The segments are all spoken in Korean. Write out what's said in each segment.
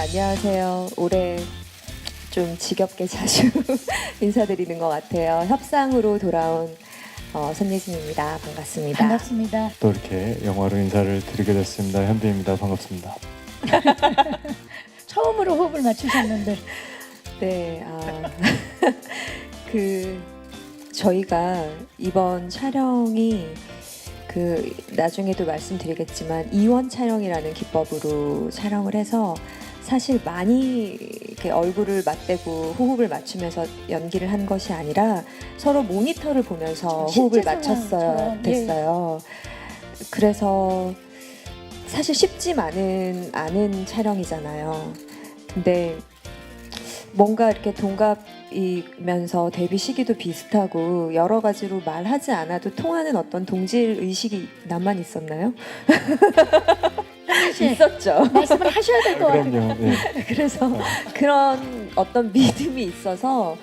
안녕하세요. 올해 좀 지겹게 자주 인사드리는 것 같아요. 협상으로 돌아온 어, 손예진입니다. 반갑습니다. 반갑습니다. 또 이렇게 영화로 인사를 드리게 됐습니다. 현빈입니다. 반갑습니다. 처음으로 호흡을 맞추셨는데 네, 아, 그 저희가 이번 촬영이 그 나중에도 말씀드리겠지만 이원 촬영이라는 기법으로 촬영을 해서 사실 많이 이렇게 얼굴을 맞대고 호흡을 맞추면서 연기를 한 것이 아니라 서로 모니터를 보면서 실제 호흡을 상황처럼, 맞췄어야 예. 됐어요. 그래서 사실 쉽지만은 않은 촬영이잖아요. 근데 뭔가 이렇게 동갑이면서 데뷔 시기도 비슷하고 여러 가지로 말하지 않아도 통하는 어떤 동질 의식이 나만 있었나요? 씨 있었죠. 말씀을 하셔야 될 것 같아요. 그럼요. 예. 그래서 그런 어떤 믿음이 있어서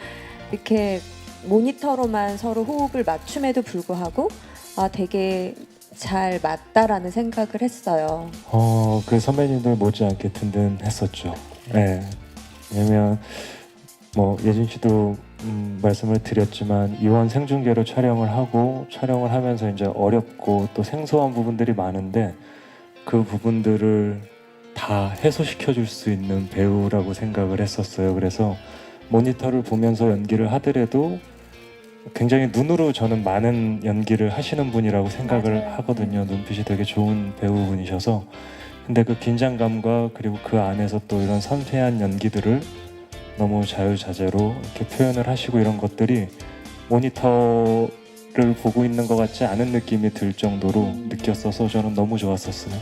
이렇게 모니터로만 서로 호흡을 맞춤에도 불구하고 아 되게 잘 맞다라는 생각을 했어요. 어, 그 선배님들 못지않게 든든했었죠. 예. 왜냐면 뭐 예진 씨도 음, 말씀을 드렸지만 이원 생중계로 촬영을 하고 촬영을 하면서 이제 어렵고 또 생소한 부분들이 많은데 그 부분들을 다 해소시켜 줄 수 있는 배우라고 생각을 했었어요. 그래서 모니터를 보면서 연기를 하더라도 굉장히 눈으로 저는 많은 연기를 하시는 분이라고 생각을 맞아요. 하거든요. 눈빛이 되게 좋은 배우분이셔서 근데 그 긴장감과 그리고 그 안에서 또 이런 섬세한 연기들을 너무 자유자재로 이렇게 표현을 하시고 이런 것들이 모니터를 보고 있는 것 같지 않은 느낌이 들 정도로 음. 느꼈어서 저는 너무 좋았었어요.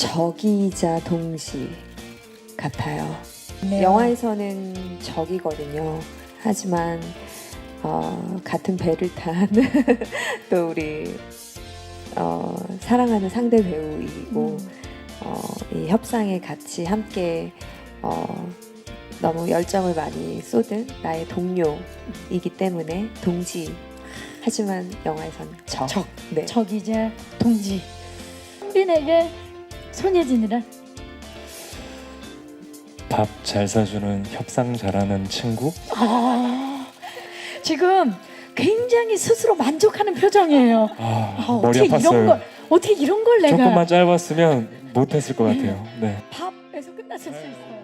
적이자 동지 같아요. 네. 영화에서는 적이거든요. 하지만 어, 같은 배를 탄 또 우리 어, 사랑하는 상대 배우이고 음. 어, 이 협상에 같이 함께 어, 너무 열정을 많이 쏟은 나의 동료이기 때문에 동지. 하지만 영화에서는 적. 적. 네. 적이자 동지. 현빈에게 손예진이란 밥잘 사주는 협상 잘하는 친구? 아, 지금 굉장히 스스로 만족하는 표정이에요. 아, 아, 머리 어떻게 이런 아팠어요. 걸 어떻게 이런 걸 내가 조금만 짧았으면 못했을 것 같아요. 네. 밥에서 끝났을 수 있어요.